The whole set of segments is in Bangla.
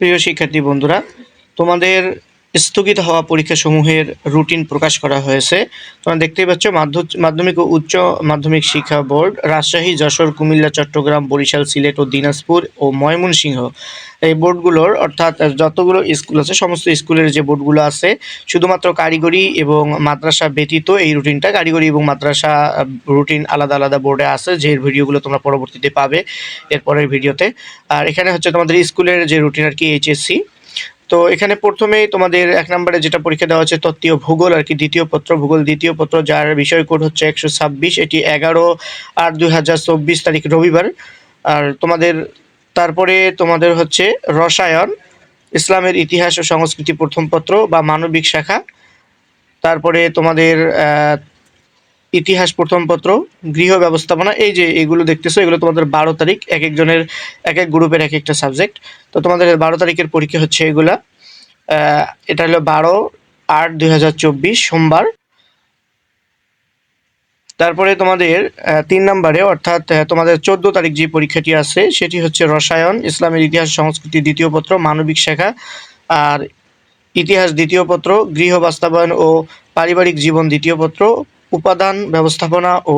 প্রিয় শিক্ষার্থী বন্ধুরা তোমাদের স্থগিত হওয়া পরীক্ষাসমূহের রুটিন প্রকাশ করা হয়েছে। তোমরা দেখতেই পাচ্ছ মাধ্য- মাধ্যমিক ও উচ্চ মাধ্যমিক শিক্ষা বোর্ড, রাজশাহী, যশোর, কুমিল্লা, চট্টগ্রাম, বরিশাল, সিলেট ও দিনাজপুর ও ময়মনসিংহ। এই বোর্ডগুলোর অর্থাৎ যতগুলো স্কুল আছে, সমস্ত স্কুলের যে বোর্ডগুলো আছে, শুধুমাত্র কারিগরি এবং মাদ্রাসা ব্যতীত এই রুটিনটা কারিগরি এবং মাদ্রাসা রুটিন আলাদা আলাদা বোর্ডে আছে, যে ভিডিওগুলো তোমরা পরবর্তীতে পাবে এরপরের ভিডিওতে। আর এখানে হচ্ছে তোমাদের স্কুলের যে রুটিন আর কি, এইচএসসি। তো এখানে প্রথমেই তোমাদের এক নম্বরে যেটা পরীক্ষা দেওয়া হচ্ছে তত্ত্বীয় ভূগোল, আর কি দ্বিতীয় পত্র, ভূগোল দ্বিতীয় পত্র, যার বিষয় কোড হচ্ছে একশো ছাব্বিশ, এটি এগারো আট দুই হাজার চব্বিশ তারিখ রবিবার। আর তোমাদের, তারপরে তোমাদের হচ্ছে রসায়ন, ইসলামের ইতিহাস ও সংস্কৃতি প্রথম পত্র বা মানবিক শাখা। তারপরে তোমাদের ইতিহাস প্রথম পত্র, গৃহ ব্যবস্থাপনা, এই যে এগুলো দেখতেছো, এগুলো তোমাদের বারো তারিখ, এক একজনের, এক এক গ্রুপের এক একটা সাবজেক্ট। তো তোমাদের বারো তারিখের পরীক্ষা হচ্ছে এগুলা। এটা হলো বারো আট দুই সোমবার। তারপরে তোমাদের তিন নম্বরে, অর্থাৎ তোমাদের চোদ্দ তারিখ যে পরীক্ষাটি আছে, সেটি হচ্ছে রসায়ন, ইসলামের ইতিহাস, সংস্কৃতি দ্বিতীয় পত্র, মানবিক শাখা আর ইতিহাস দ্বিতীয় পত্র, গৃহ বাস্তবায়ন ও পারিবারিক জীবন দ্বিতীয় পত্র। উপাদান, ব্যবস্থাপনা ও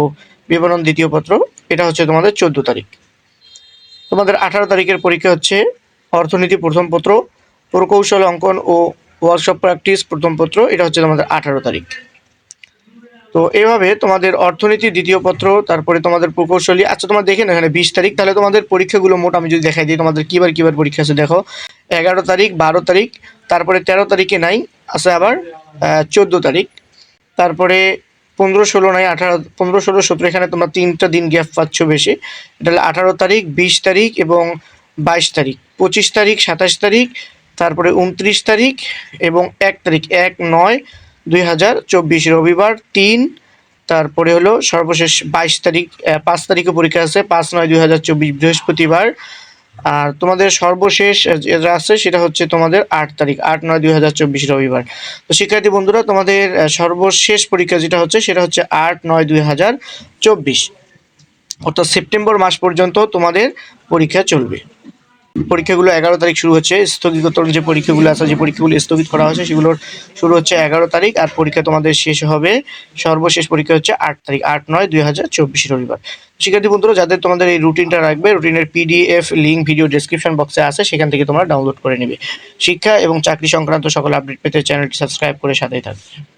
বিবরণ দ্বিতীয় পত্র, এটা হচ্ছে তোমাদের চোদ্দ তারিখ। তোমাদের আঠারো তারিখের পরীক্ষা হচ্ছে অর্থনীতি প্রথম পত্র, প্রকৌশল অঙ্কন ও ওয়ার্কশপ প্র্যাকটিস প্রথম পত্র, এটা হচ্ছে তোমাদের আঠারো তারিখ। তো এভাবে তোমাদের অর্থনীতি দ্বিতীয় পত্র, তারপরে তোমাদের প্রকৌশলী আচ্ছা তোমার দেখে না এখানে বিশ তারিখ, তাহলে তোমাদের পরীক্ষাগুলো মোট আমি যদি দেখাই দিই, তোমাদের কিবার কিবার পরীক্ষা আছে দেখো। এগারো তারিখ, বারো তারিখ, তারপরে তেরো তারিখে নাই, আছে আবার চোদ্দ তারিখ। তারপরে পনেরো ষোলো নয়, আঠারো, পনেরো ষোলো সতেরো, এখানে তোমরা তিনটা দিন গ্যাপ পাচ্ছ বেশি। এটা হলো আঠারো তারিখ, বিশ তারিখ এবং বাইশ তারিখ। পঁচিশ তারিখ, সাতাশ তারিখ, তারপরে উনত্রিশ তারিখ এবং এক তারিখ, এক নয় দুই হাজার চব্বিশ রবিবার, তিন, তারপরে হলো সর্বশেষ বাইশ তারিখ পাঁচ তারিখে পরীক্ষা আছে, পাঁচ নয় দুই হাজার চব্বিশ বৃহস্পতিবার। আর তোমাদের সর্বশেষ যেটা আছে সেটা হচ্ছে তোমাদের আট তারিখ, আট নয় দুই হাজার চব্বিশ রবিবার। তো শিক্ষার্থী বন্ধুরা, তোমাদের সর্বশেষ পরীক্ষা যেটা হচ্ছে সেটা হচ্ছে আট নয় দুই হাজার চব্বিশ। অর্থাৎ সেপ্টেম্বর মাস পর্যন্ত তোমাদের পরীক্ষা চলবে। পরীক্ষাগুলো এগারো তারিখ শুরু হচ্ছে। স্থগিততর যে পরীক্ষাগুলো আছে, যে পরীক্ষাগুলো স্থগিত করা হয়েছে, সেগুলোর শুরু হচ্ছে এগারো তারিখ আর পরীক্ষা তোমাদের শেষ হবে। সর্বশেষ পরীক্ষা হচ্ছে আট তারিখ, আট নয় দুই হাজার চব্বিশ রবিবার। শিক্ষার্থী বন্ধুরা, যাদের তোমাদের এই রুটিনটা রাখবে, রুটিনের পিডিএফ লিঙ্ক ভিডিও ডেসক্রিপশন বক্সে আছে, সেখান থেকে তোমরা ডাউনলোড করে নেবে। শিক্ষা এবং চাকরি সংক্রান্ত সকল আপডেট পেতে চ্যানেলটি সাবস্ক্রাইব করে সাথেই থাকবে।